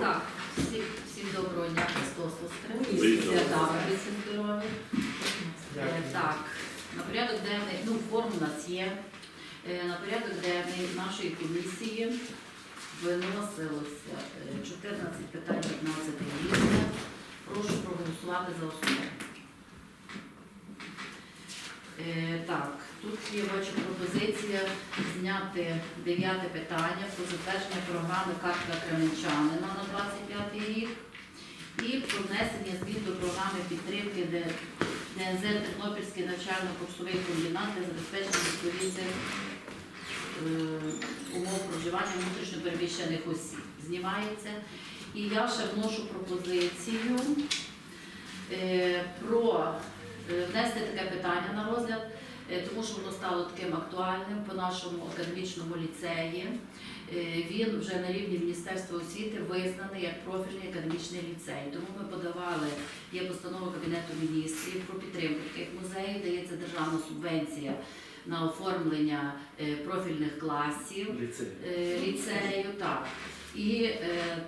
Так, всі, всім доброго дня, Христос Воскрес. Вітаю. Свята всім здоров'я. Е, Так, на порядок денний, ну, форм у нас є. Е, На порядок денний нашої комісії виносилося е, 14 питань 15 рішення. Прошу проголосувати за основу. Е, Так, тут бачу пропозиція зняти дев'яте питання про затвердження програми картка Кременчанина на 25 рік і про внесення змін до програми підтримки ДНЗ Тернопільський навчально-курсовий комбінат для забезпечення відповідних е, умов проживання внутрішньопереміщених осіб. Знімається. І я ще вношу пропозицію е, про е, внести таке питання на розгляд, тому що воно стало таким актуальним по нашому академічному ліцеї. Е, Він вже на рівні Міністерства освіти визнаний як профільний академічний ліцей. Тому ми подавали, є постанова Кабінету міністрів про підтримку таких музеїв, дається державна субвенція на оформлення е, профільних класів Ліцей. е, ліцею, так. І е,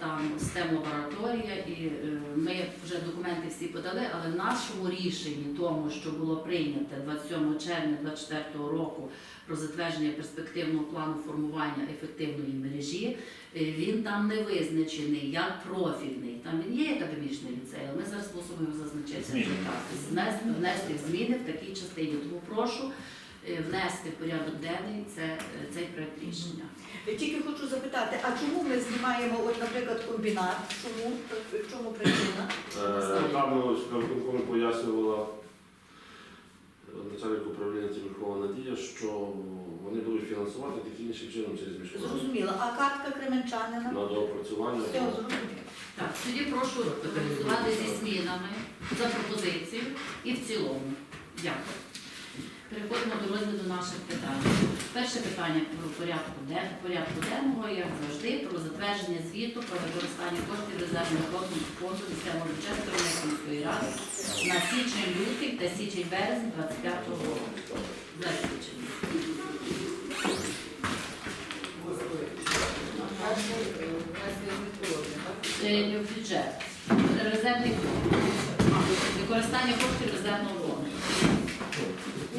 там STEM лабораторія, і е, ми вже документи всі подали, але в нашому рішенні, тому що було прийнято 27 червня 2024 року про затвердження перспективного плану формування ефективної мережі, е, він там не визначений як профільний. Там він є академічний ліцей, але ми зараз мусимо його зазначити. Внести зміни в такій частині. Тому прошу внести в порядок денний це, е, цей проект рішення. Я тільки хочу запитати, а чому ми знімаємо, от, наприклад, комбінат? Чому? В чому причина? Е, Там виконкомі пояснювала е, начальник управління Тиміркова Надія, що вони будуть фінансувати таким іншим чином через міжнародне Зрозуміло. А картка кременчанина? на доопрацювання. Все, зрозуміло. Так, тоді прошу голосувати зі змінами за пропозицію і в цілому. Дякую. Переходимо до розгляду наших питань. Перше питання про порядку, порядку денного, як завжди, про затвердження звіту про використання коштів резервного фонду фонду місцевого бюджету міської ради на січень-лютий та січень-березень 25 року. Січень. Е, бюджет. Резервний фонд. Використання коштів резервного.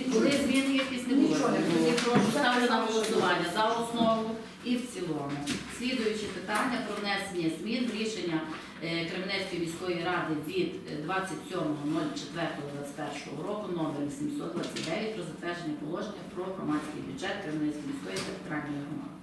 Були зміни якісь не було. Тоді прошу ставлю на голосування за основу і в цілому. Слідуюче питання про внесення змін в рішення е, Кременецької міської ради від е, 27.04.21 року номер 729 про затвердження положення про громадський бюджет Кременецької міської територіальної громади.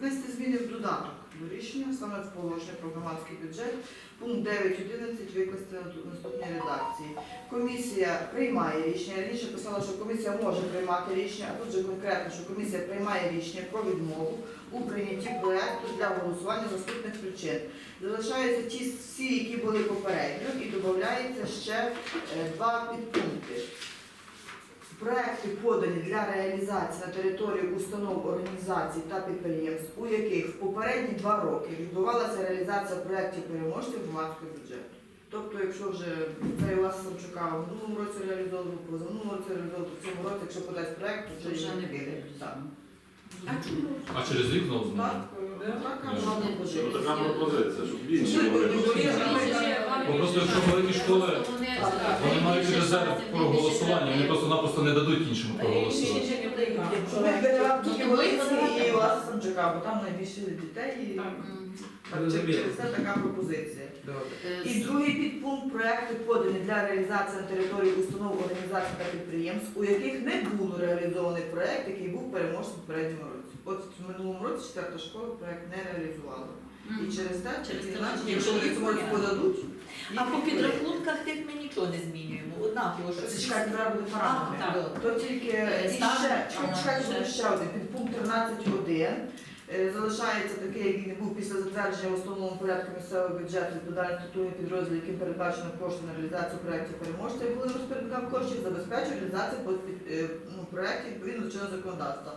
Внести зміни в додаток до рішення, саме в положення про громадський бюджет. Пункт 9.11 викласти на наступній редакції. Комісія приймає рішення. Раніше писала, що комісія може приймати рішення, а тут же конкретно, що комісія приймає рішення про відмову у прийнятті проекту для голосування з наступних причин. Залишаються ті всі, які були попередньо, і додається ще е, два підпункти. Проекти подані для реалізації на території установ, організацій та підприємств, у яких в попередні два роки відбувалася реалізація проєктів переможців громадського бюджету. Тобто, якщо вже цей у вас Самчука в минулому році реалізовував, в позаминулому році реалізовував, то в цьому році, якщо подасть проєкт, то вже не піде. А чому? А через рік знову знову? Е, така Ну, пропозиція. така пропозиція, щоб інші Ну, могли. ну, Бо просто якщо великі школи, Вони мають резерв про голосування, вони просто-напросто не дадуть іншому проголосувати. Ми беремо тільки Волинський і Ласа Самчука, бо там найбільше дітей і так, Розумію. через це така пропозиція. Добре. І другий підпункт проекту подані для реалізації на території установ, організацій та підприємств, у яких не було реалізований проект, який був переможцем в попередньому році. От в минулому році четверта школа проект не реалізувала. І через те, Через через те, значить, що якщо їх вони цьому подадуть, А по підрахунках тих ми нічого не змінюємо. Однаково, що Це чекайте, зараз буде параметри. Так. То тільки Е, і ще, Ага, чекайте, ще. один. Підпункт 13.1 е, залишається такий, який не був після затвердження в основному порядку місцевого бюджету відповідальних структурних підрозділів, яким передбачено кошти на реалізацію проєктів переможця, і були розпорядникам коштів, забезпечує реалізацію по- під- е, ну, проєктів відповідно до чинного законодавства.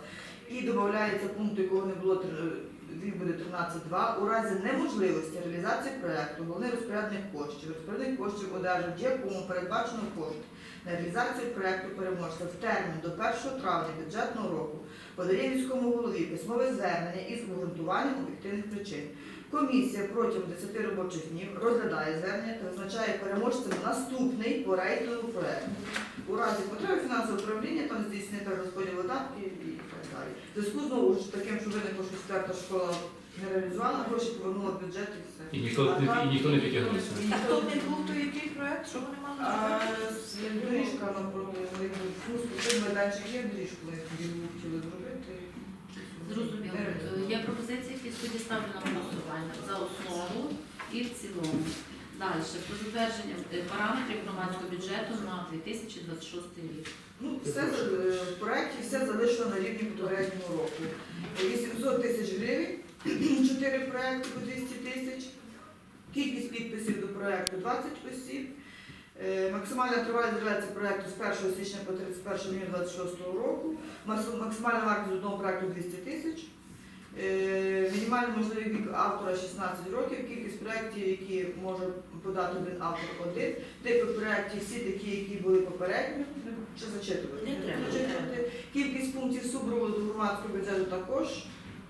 І додається пункт, якого не було тр- він буде 13.2. У разі неможливості реалізації проєкту головний розпорядник коштів, розпорядник коштів одержить, якому передбачено кошти на реалізацію проєкту переможця в термін до 1 травня бюджетного року подає міському голові письмове звернення із обґрунтуванням об'єктивних причин. Комісія протягом 10 робочих днів розглядає звернення та визначає переможцем наступний по рейтингу проекту. У разі потреби фінансового управління там здійснити розподіл видатків і так далі. В зв'язку знову ж таким, що виникло, що четверта школа не реалізувала, гроші повернула в бюджет і все. І ніхто не і ніхто не підтягнувся. А хто не був, то який проект? Що вони мали? А доріжка напроти, ну, спортивний майданчик є доріжку, вони тоді хотіли зробити. Зрозуміло. Е, Є пропозиції, які тоді ставлю на голосування за основу і в цілому. Далі, про затвердження е, параметрів громадського бюджету на 2026 рік. Ну, все е, в проєкті все залишено на рівні попереднього року. 800 тисяч гривень, 4 проекти по 200 тисяч. Кількість підписів до проекту 20 осіб. Е, Максимальна тривалість реалізації проекту з 1 січня по 31 грудня 2026 року. Максимальна вартість одного проекту 200 тисяч. Е, Мінімальний можливий вік автора 16 років. Кількість проєктів, які може подати один автор один. Типи проєктів всі такі, які були попередньо. Чи зачитувати? Не треба, Зачитувати. Кількість пунктів супроводу громадського бюджету також.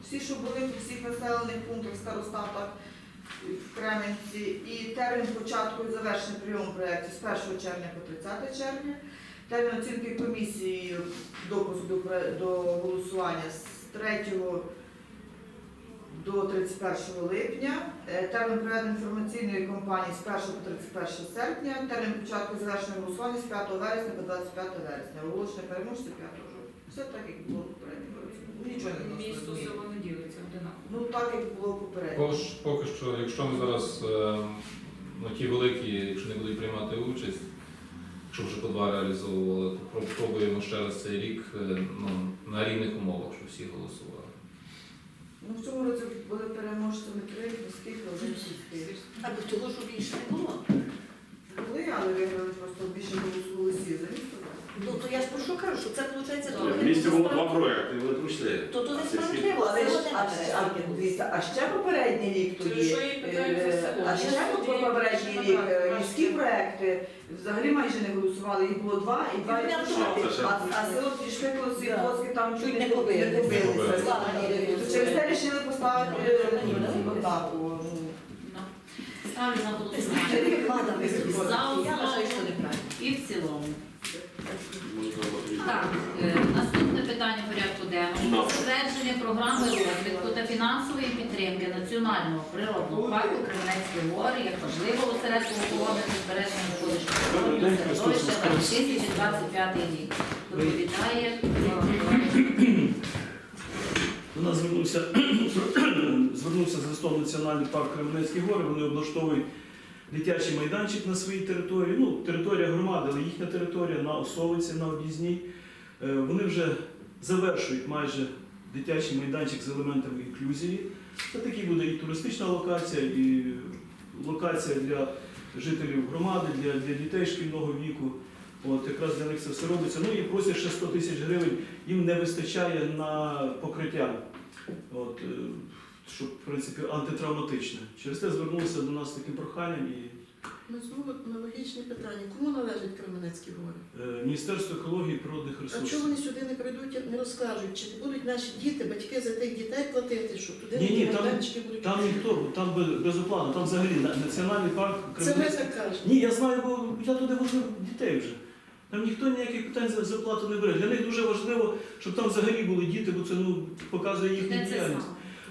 Всі, що були в всіх населених пунктах, старостатах в Кременці. І термін початку і завершення прийому проєктів з 1 червня по 30 червня. Термін оцінки комісії допуску до голосування з 3 до 31 липня, Е, термін проведення інформаційної кампанії з 1 по 31 серпня, термін початку завершення голосування з 5 вересня по 25 вересня, оголошення переможця 5 жовтня. Все так, як було попередньо. Нічого не Місто село не ділиться одинаково. Ну так, як було попередньо. Поки що, якщо ми зараз е, ну, ті великі, якщо не будуть приймати участь, якщо вже по два реалізовували, то про- пробуємо ще раз цей рік е, ну, на рівних умовах, щоб всі голосували. Ну в цьому році були переможцями три міських сільських. А до того, що більше не було. Були, але виграли просто більше голосів. Ну то я ж про що кажу, що це виходить В трохи місті було два проекти, вони пройшли. То то А сільські- несправедливо, Але ж, а, ще- а, дивіться, а ще попередній рік тоді, е, а ще попередній рік е, міські проекти взагалі майже не голосували, їх було два і два і це А, а село пішли коли Да. Там Чуть не не побили. побили. Побили. То Через те рішили поставити Ну, ну, однаку. ну. Ставлю на голосування за Я вважаю, що основу неправильно. і в цілому. Так, е, наступне питання порядку денного. Затвердження програми розвитку та фінансової підтримки національного природного парку Кременецькі гори як важливого осередку охорони та збереження навколишнього середовища на 2025 рік. Доповідає До нас звернувся, звернувся з листом Національний парк Кременецькі гори. Вони облаштовують дитячий майданчик на своїй території. Ну, територія громади, але їхня територія на Осовиці, на об'їзній. Е, Вони вже завершують майже дитячий майданчик з елементами інклюзії. Це таки буде і туристична локація, і локація для жителів громади, для, для дітей шкільного віку. От якраз для них це все робиться. Ну і просять ще 100 тисяч гривень, їм не вистачає на покриття. От, е, щоб, в принципі, антитравматичне. Через те звернулися до нас з таким проханням і Ну, знову аналогічне питання. Кому належать Кременецькі гори? е, Міністерство екології і природних А ресурсів. вони сюди не прийдуть, не розкажуть? Чи не будуть наші діти, батьки за тих дітей платити, що туди Ні, ні, там- майданчики будуть? Там ніхто, там без- безоплатно, там взагалі на- національний парк Це ви так кажете. Ні, я знаю, бо я туди возив дітей вже. Там ніхто ніяких питань за заплату не бере. Для них дуже важливо, щоб там взагалі були діти, бо це ну, показує їхню Де це діяльність.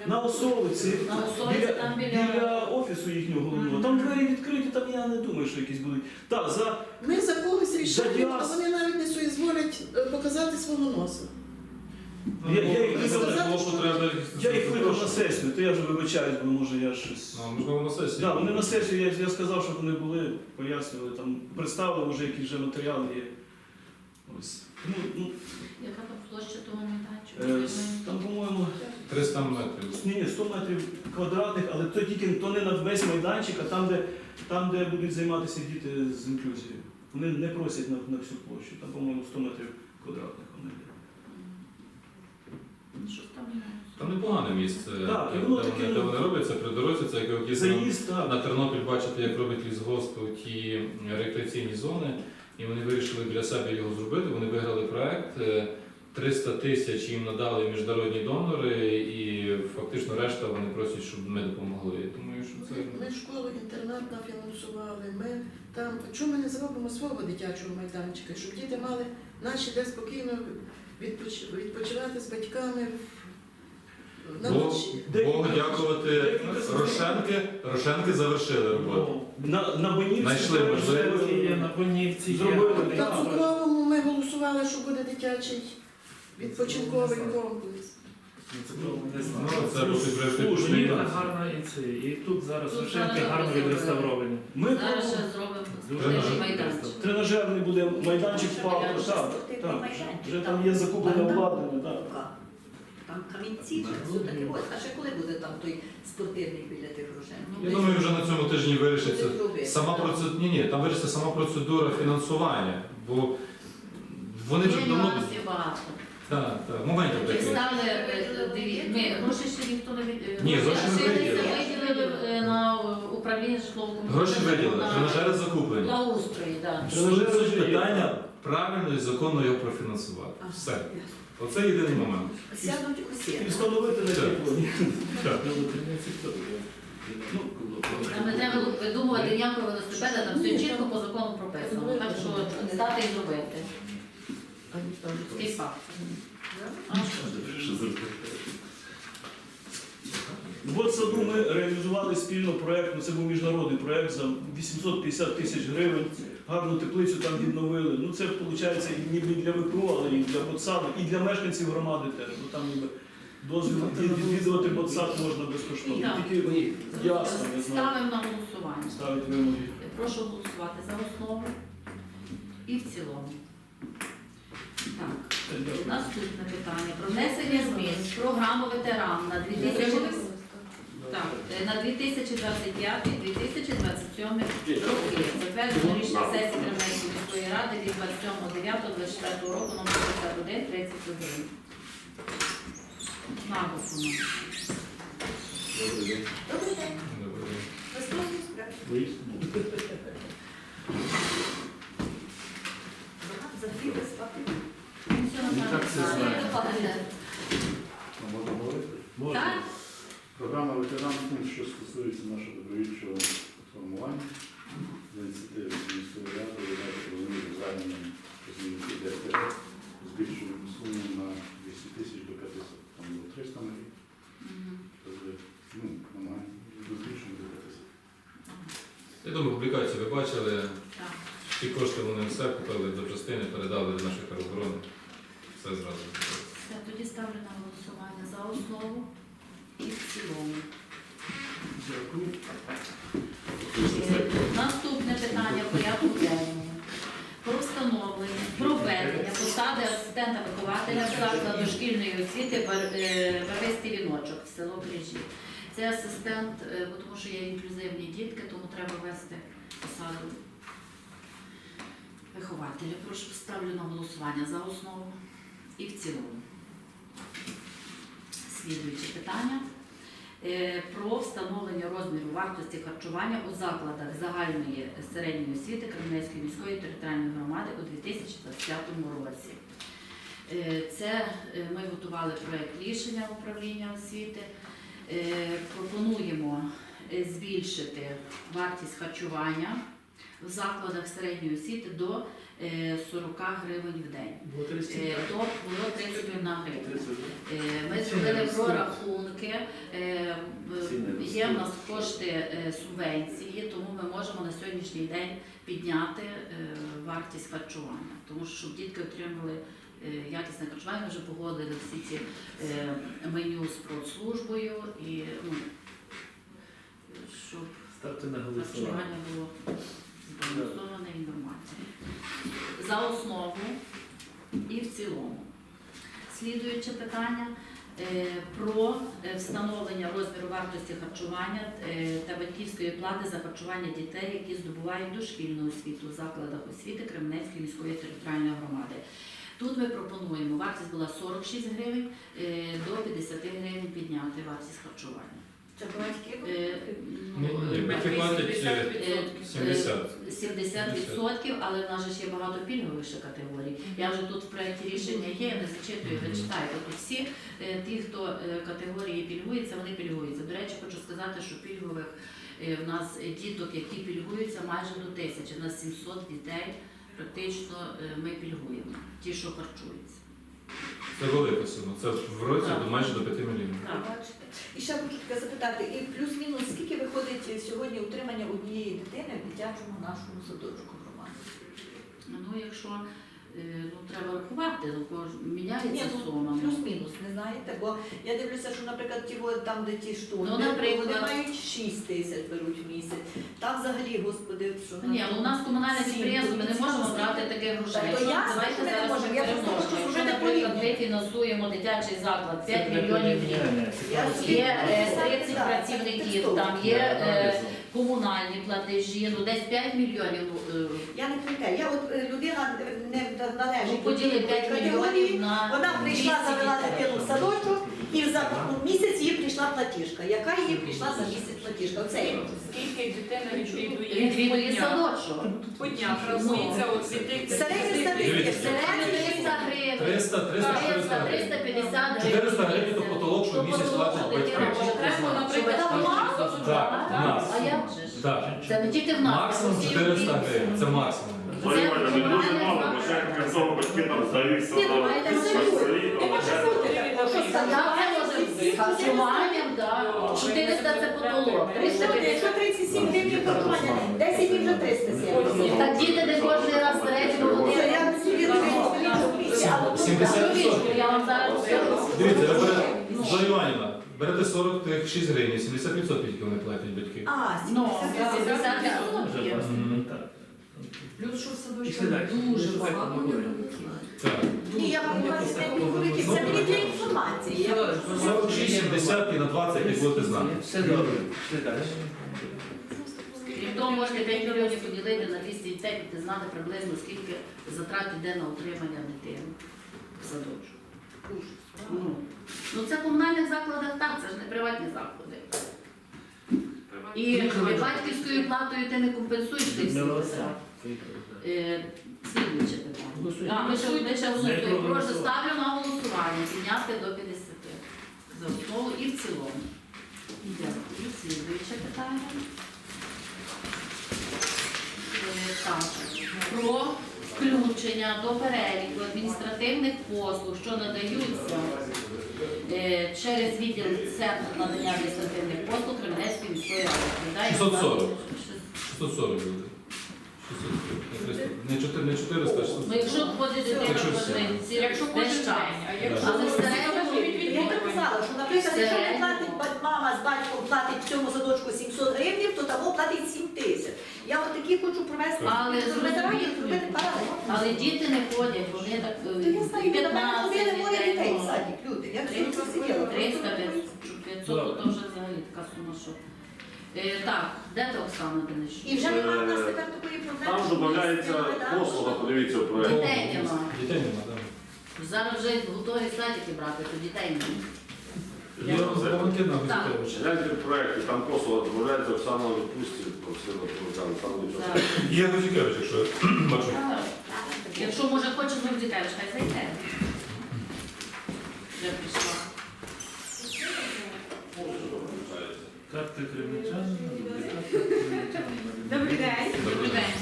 На Осовиці, На Осовиці, біля, там біля- біля офісу їхнього головного. Там двері відкриті, там я не думаю, що якісь будуть. Так, за Ми за когось рішаємо, діас- а вони навіть не соізволять е, показати свого носа. Ну, Я- я їх що- потреби. я їх викликав на сесію, то я вже вибачаюсь, бо може я щось. Ну, можливо, на сесії. Да, вони на сесію, я, я сказав, щоб вони були, пояснювали, там представили, може, якісь вже матеріали є. Ось. Ну, ну, Яка там площа того майданчику? е, там, по-моєму, 300 метрів. ні, ні, 100 метрів квадратних, але то тільки то не на весь майданчик, а там, де, там, де будуть займатися діти з інклюзією. Вони не просять на, на всю площу, там, по-моєму, 100 метрів квадратних вони є. Що там? Там непогане місце, Так, де, воно де таке, вони, де ну, вони роблять це при дорозі, це як Заїзд, так. на Тернопіль бачите, як робить лісгосп ті рекреаційні зони, і вони вирішили біля себе його зробити. Вони виграли проект. е, 300 тисяч їм надали міжнародні донори, і фактично решта вони просять, щоб ми допомогли. Я думаю, що це Ми школу інтернат нафінансували, ми там. Чому ми не зробимо свого дитячого майданчика, щоб діти мали наші де спокійно відпоч- відпочивати з батьками в- на Бо- ночі. Богу дякувати. Рошенки, Рошенки завершили роботу. На, на Бонівці Знайшли на Бонівці є. Зробили. На цукровому ми голосували, що буде дитячий відпочинковий комплекс. Ну, це буде нюанс. гарна і це. І тут зараз Тут Шевченки зараз гарно відреставровані. Ми Зараз ще зробимо спортивний майданчик. тренажерний буде майданчик в парку. Так, так. Вже там є закуплене обладнання. Так. Там камінці, все таке. Ось, а ще коли буде там той спортивний біля тих грошей? Я думаю, вже на цьому тижні вирішиться сама процедура. Ні, ні, там вирішиться сама процедура фінансування, бо вони вже давно. нюансів багато. Так, так, моментів Ті таких. стали, е, диві- ми гроші ще ніхто не від... е, Ні, гроші ми виділили. виділили е, на управління житлового Гроші виділили, на тренажери закуплені. благоустрої, так. Суть суть питання правильно і законно його профінансувати. Все. Оце єдиний момент. Сядуть усі. І встановити на Так. телефоні. Ну, не треба видумувати ніякого велосипеда, там все чітко по закону прописано. Так що стати і зробити. Такий факт. А що? В саду ми реалізували спільно проєкт, ну це був міжнародний проєкт за 850 тисяч гривень. Гарну теплицю там відновили. Ну це виходить ніби для ВПО, але і для ботсаду, і для мешканців громади теж. Бо там ніби дозвіл відвідувати ботсад можна безкоштовно. Так. Тільки ясно, не знаю, Ставимо на голосування. ставить вимоги. Прошу голосувати за основу і в цілому. Так, наступне питання. Про внесення змін в програму ветеран на 2000 Так, е, на 2025-2027 роки. Затверджено рішення сесії Кремлівської міської ради від 27.09.24 року номер 51 31. Наголосимо. Добрий день. Добрий день. Добрий день. Наступний справді. За дві безплати. Так все знає. Можна говорити? Так? Програма ветеран, що стосується нашого добровільчого формування, з ініціативи міської ради, видати розумію займаним розмінки ДФР, збільшуємо суму на 200 тисяч до 500. Там було 300 на рік, тобто, ну, намагаємо, збільшуємо до 500. Я думаю, публікацію ви бачили. Ті кошти вони все купили до частини, передали до нашої тероборони. Все зразу. Все, тоді ставлю на голосування за основу і в цілому. Е, Наступне питання порядку денному. Про встановлення, проведення посади асистента вихователя в закладу дошкільної освіти Бар- е, Барвистий віночок в село Крижі. Це асистент, е, бо тому що є інклюзивні дітки, тому треба вести посаду вихователя. Прошу ставлю на голосування за основу і в цілому. Слідуюче питання Е, про встановлення розміру вартості харчування у закладах загальної середньої освіти Кремлівської міської територіальної громади у 2025 році. Е, Це е, ми готували проєкт рішення управління освіти. Пропонуємо збільшити вартість харчування в закладах середньої освіти до 40 гривень в день. Е, То було 31 гривня. Е, Ми зробили прорахунки. Е, Є в нас кошти е, субвенції, тому ми можемо на сьогоднішній день підняти е, вартість харчування. Тому що щоб дітки отримали е, якісне харчування, ми вже погодили всі ці е, меню з продслужбою і ну, щоб на харчування було збалансоване і нормальне. За основу і в цілому. Слідуюче питання е, про е, встановлення розміру вартості харчування е, та батьківської плати за харчування дітей, які здобувають дошкільну освіту в закладах освіти Кременецької міської територіальної громади. Тут ми пропонуємо, вартість була 46 гривень, до 50 гривень підняти вартість харчування. Це батьки. Е, Ні, ні, батьки платять е, 70. 70%, але в нас же ще багато пільгових ще категорій. Я вже тут в проєкті рішення є, я не зачитую, ви читайте. Тут всі е, ті, хто е, категорії пільгуються, вони пільгуються. До речі, хочу сказати, що пільгових е, в нас діток, які пільгуються, майже до тисячі. У нас 700 дітей практично е, ми пільгуємо, ті, що харчуються. Це велика сума. Це в році Так. до майже до 5 мільйонів. Так. Бачите. І ще хочу таке запитати, і плюс-мінус, скільки виходить сьогодні утримання однієї дитини в дитячому нашому садочку громаді? Ну, якщо ну, треба рахувати, ну, кож- Ні, міняється ну, сума. ну. Плюс-мінус, не знаєте, бо я дивлюся, що, наприклад, ті, от там, де ті штурми, Ну, наприклад. вони мають 6 тисяч беруть в місяць. Там взагалі, господи, що Ну, Ні, ну, у нас комунальне Сім, підприємство, ми не то можемо це брати таке грошей. Так, то ясно, давайте що ми не можемо. Я просто хочу Якщо, зробити наприклад, ми фінансуємо дитячий заклад 5 мільйонів гривень. Я Є е, 30 працівників, там є е, комунальні платежі, ну десь 5 мільйонів. ну, е, Я не пам'ятаю, я от е, людина не Ну, належить до поділи тієї 5 категорії. мільйонів на Вона прийшла, 200 завела дітей. дитину в садочок, і за місяць їй прийшла платіжка. Яка їй прийшла за місяць платіжка? Оце. Скільки дитина відвідує Відвідує садочок. По днях рахується от від тих Середня статистика. 300 гривень. 300, 300, 300, гривень. 350 гривень. 400 гривень то потолок, що місяць платять батьки. Треба, наприклад, Так. А як же ж? Це не тільки в нас. Максимум 400 гривень. Це максимум. Це Як цього батьки там здаються Ні, лише- що сказати. Та я можу з харчуванням, так. 400 це потолок. Якщо 350. 37 гривень харчування, 10 і вже 370. Так діти не кожен раз в середньому Це годину. я собі розумію. 70 Я вам зараз скажу. Дивіться, ви берете, Зоя Іванівна, берете 46 гривень, 70% тільки вони платять батьки. А, Ну, 70. 70 Вже відсотків. просто не так. Плюс що в дуже багато так говоримо. Так. Ні, я це не говорити, це мені для інформації. Я просто- 46, 70 і на 20, як будете знати. Все добре. Пішли далі. Крім того, можете 5 мільйонів поділити на 200 дітей, і знати приблизно скільки затрат йде на утримання дитини в садочку. Ну, ну це в комунальних закладах так, це ж не приватні заклади. І батьківською платою ти не компенсуєш тих всіх витрат. Слідуюче питання. А, ми ще, голосуємо. Прошу, ставлю на голосування, підняти до 50. За основу і в цілому. Дякую. Слідуюче питання. Про включення до переліку адміністративних послуг, що надаються через відділ Центру надання адміністративних послуг Кременецької міської ради. Відповідає 640. 640 буде. 600. Не 400, не 400, а 600. Ну, якщо ходить дитина Якщо все. Якщо кожен день, а якщо Але Я казала, що, наприклад, якщо не платить ба- мама з батьком платить в цьому садочку 700 гривень, то того платить 7 тисяч. Я от такі хочу провести Але зробити. Але діти не ходять, вони так е, То я знаю, я мене 15 ходили дітей. в садик, люди. Я всі тут сиділа. 300, 500, то вже взагалі така сума, що. Е, Так, де ти Оксана Денис? І вже немає в нас тепер такої проблеми. Там що ми додається послуга, подивіться в проєкті. Дітей нема. Дітей нема, так. Зараз вже готові садики брати, то дітей нема. Є Валентина Так. Вікторович. Гляньте в проєкті, там послуга додається Оксана відпустці, просила Туркан, там нічого. Так. Є Гузікевич, якщо бачу. Якщо може хоче з дітей, хай зайде. Вже прийшла. Кремлячанина. Добрий день. Добрий день.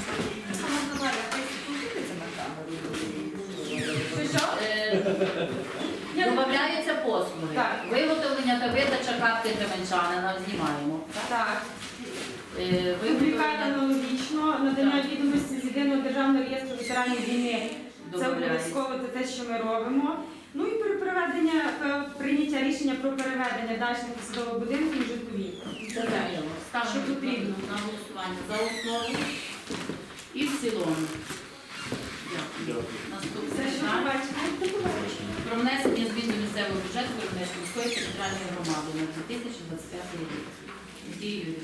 Добавляються послуги. Так. Виготовлення та видача карти кременчанина знімаємо. Так. Е, Публікат Виготовлення аналогічно, надання відомості з єдиного державного реєстру ветеранів війни. Це обов'язково це те, що ми робимо. Ну і при проведення е, прийняття рішення про переведення дачних посадових будинків в житлові. Зрозуміло. Ставимо Що потрібно. на голосування за основу і в цілому. Дякую. Наступне. Про внесення змін до місцевого бюджету Кременецької міської територіальної громади на 2025 рік.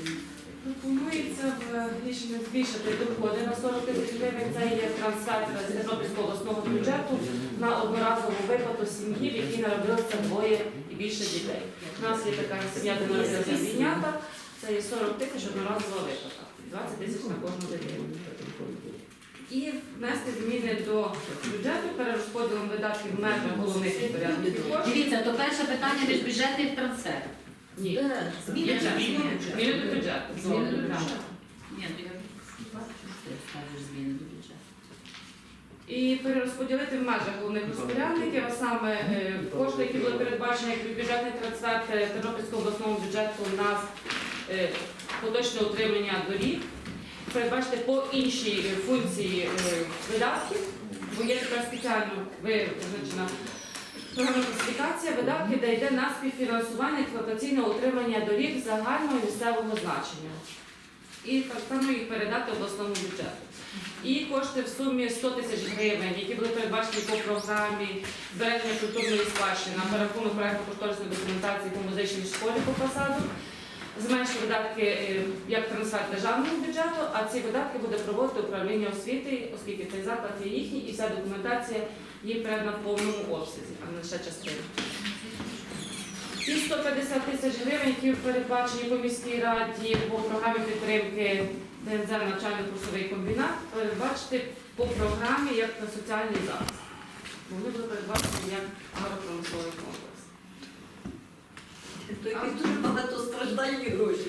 Пропонується в рішенні збільшити доходи на 40 тисяч гривень. Це є трансфер з Тернопільського обласного бюджету на одноразову виплату сім'ї, в якій народилося двоє більше дітей. У нас є така сім'я, де народилися двійнята, це є 40 тисяч одноразова виплата, 20 тисяч на кожну дитину. І внести зміни до бюджету перерозподілом видатків в межах головних підпорядків коштів. Дивіться, то перше питання міжбюджетних трансферів. Ні. Де? Зміни Бюджет. зміни Зміни до бюджету. Зміни до бюджету. Ні, то я бачу, що ти скажеш зміни до бюджету. І перерозподілити в межах головних розпорядників, а саме е, кошти, які були передбачені як бюджетний трансфер е, Тернопільського обласного бюджету у нас е, поточне утримання доріг, передбачити по іншій е, функції е, видатків, бо є тепер спеціально визначена програмна класифікація видатків, де йде на співфінансування експлуатаційного утримання доріг загального місцевого значення. І так само їх передати обласному бюджету. І кошти в сумі 100 тисяч гривень, які були передбачені по програмі збереження культурної спадщини на перерахунок проекту кошторисної документації по музичній школі по фасаду. Зменшити видатки е, як трансфер державного бюджету, а ці видатки буде проводити управління освіти, оскільки цей заклад є їхній і вся документація є передана в повному обсязі, а не лише частина. Ті 150 тисяч гривень, які передбачені по міській раді по програмі підтримки ДНЗ навчально-курсовий комбінат, передбачити по програмі як на соціальний захист. Вони були передбачені як агропромисловий комплекс. То якісь дуже багатостраждальні гроші.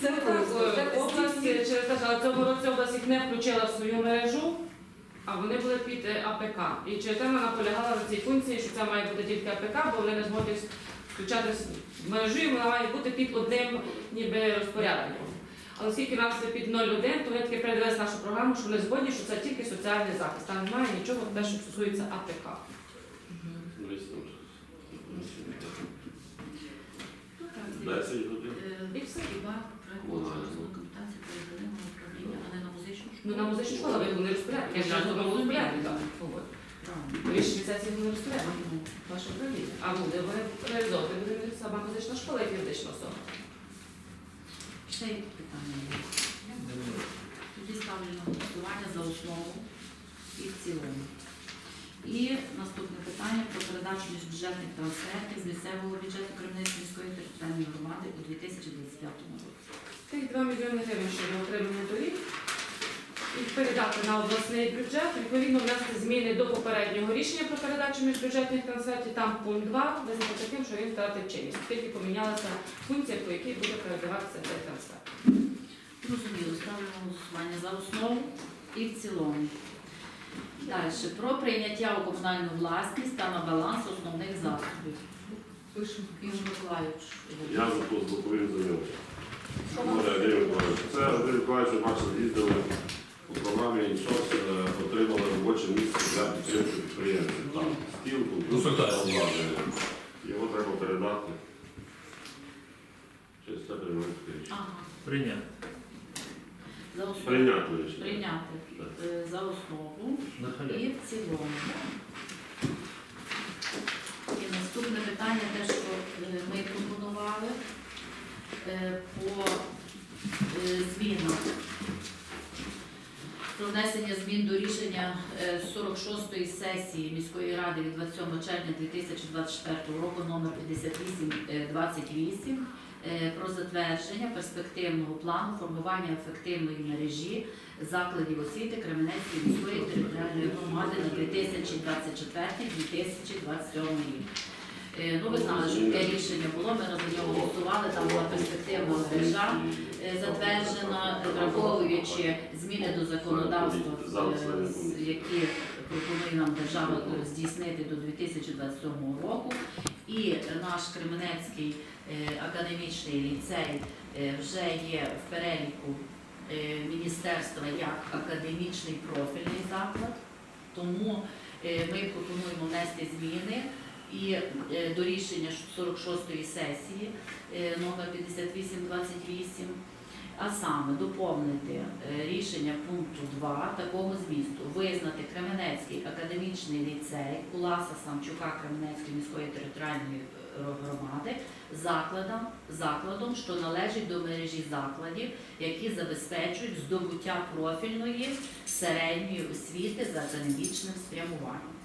Це просто. е, область через те, що в цьому році область їх не включила в свою мережу, а вони були під е, АПК. І через те вона наполягала на цій функції, що це має бути тільки АПК, бо вони не зможуть включати в мережу, і вона має бути під одним ніби розпорядником. Але оскільки нас це під 0,1, то вони таки передивилися нашу програму, що вони згодні, що це тільки соціальний захист. Там немає нічого те, що стосується АПК. Десь там Ну, так, 10 годин. Е, хіба проєктування документації про управління, а не на музичну школу? Ну на музичну школу ви не розпорядник. Я ж кажу, на розпорядник. так. Правильно. Рішення сесії не розпорядник. Ваше управління. А буде ви реалізовувати буде сама музична школа як юридична особа. Ще є питання. Тоді ставлю на голосування за основу і в цілому. І наступне питання про передачу міжбюджетних трансфертів з місцевого бюджету Кремлівської міської територіальної громади у 2025 році. Тих 2 мільйони гривень щодо отримання доріг. І передати на обласний бюджет, відповідно внести зміни до попереднього рішення про передачу міжбюджетних трансфертів. Там пункт 2 визнати таким, що він втратив чинність, тільки помінялася функція, по якій буде передаватися цей трансфер. Зрозуміло, ставлю на голосування за основу і в цілому. Далі. Про прийняття у комунальну власність та на баланс основних засобів. Пишемо Ігор Миколайович. Я за то доповім за нього. Може, Андрій Миколаївич. Це Андрій Миколаївич, бачили, їздили у програмі ІНСОС, е, отримали робоче місце для підтримки підприємців. Там стіл, комп'ютер, обладнання. Його треба передати. Через це приймаємо таке. Ага. Прийняти. За основу. Прийняти рішення. Прийняти е, за основу На і в цілому. І наступне питання, те, що е, ми пропонували е, по е, змінам. Про внесення змін до рішення е, 46-ї сесії міської ради від 27 червня 2024 року номер 5828 е, про затвердження перспективного плану формування ефективної мережі закладів освіти Кременецької міської територіальної громади на 2024-2027 рік. Е, Ну, ви знали, що таке рішення було, ми за нього голосували, там була перспективна мережа е, затверджена, враховуючи зміни до законодавства, е, які пропонує нам держава здійснити до 2027 року. І наш Кременецький е, академічний ліцей е, вже є в переліку е, міністерства як академічний профільний заклад. Тому ми пропонуємо внести зміни і до рішення 46-ї сесії номер 5828, а саме доповнити е, рішення пункту 2 такого змісту, визнати Кременецький академічний ліцей Куласа Самчука Кременецької міської територіальної е, громади закладом, закладом, що належить до мережі закладів, які забезпечують здобуття профільної середньої освіти за академічним спрямуванням.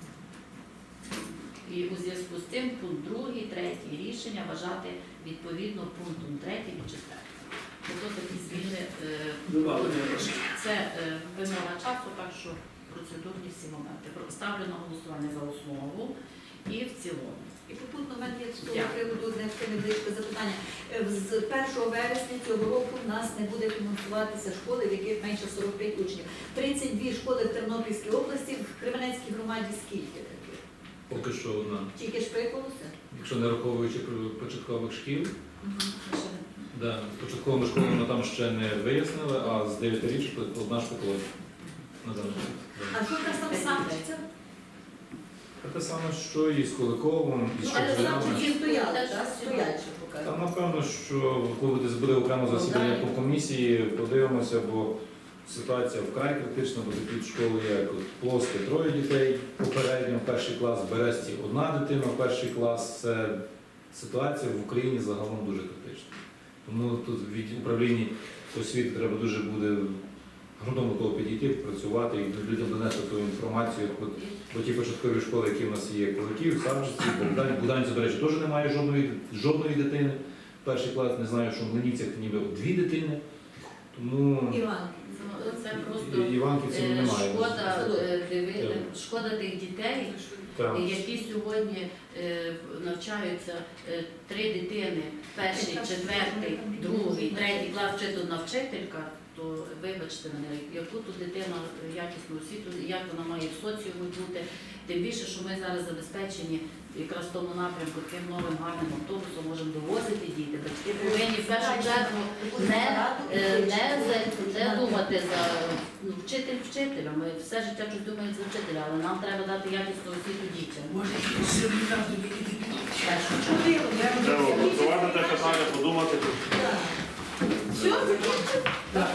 І у зв'язку з цим пункт 2, 3 рішення вважати відповідно пунктом 3 і 4. Тобто такі зміни е, Добавлення трошки. це е, вимога часу, так що процедурні всі моменти. Ставлю на голосування за основу і в цілому. І попутно в мене є з того приводу невеличке запитання. Е, З 1 вересня цього року в нас не буде фінансуватися школи, в яких менше 45 учнів. 32 школи в Тернопільській області, в Кременецькій громаді скільки таких? Поки що одна. Тільки ж приколося? Якщо не раховуючи початкових шкіл, не- да, початковими школами там ще не вияснили, а з 9 річок одна школа. На даний час. А Да. що там сам Самчиця? Те саме, що і з Куликовим, і з Ну, але Шевченком. Самчиці стояли, так? що. Та напевно, що коли десь буде окреме засідання по комісії, подивимося, бо ситуація вкрай критична, бо такі школи, як от Плоске троє дітей попередньо, в перший клас, в Бересті одна дитина, в перший клас. Це ситуація в Україні загалом дуже критична. Тому тут від управління освіти треба дуже буде грунтовно до того підійти, працювати і людям донести ту інформацію. Бо ті початкові школи, які в нас є, Куликів, Савчиці, Богдані, Буданці, до речі, теж немає жодної, жодної дитини. Перший клас не знаю, що в Млинівцях ніби дві дитини. Ну, Це просто Іванківців е, немає. шкода, е, диви- шкода тих дітей, Так. які сьогодні е, навчаються е, три дитини, перший, четвертий, другий, третій клас вчить одна вчителька, то вибачте мене, яку тут дитина якісну освіту, як вона має в соціумі бути. Тим більше, що ми зараз забезпечені якраз в тому напрямку таким новим гарним автобусом можемо довозити діти. Батьки повинні в першу чергу не, е, не, за- не думати за ну, вчитель вчителя. Ми все життя щось думаємо за вчителя, але нам треба дати якісну освіту дітям. Може, якісь семінар тобі В першу чергу. Треба опрацювати те питання, подумати. Все. Так,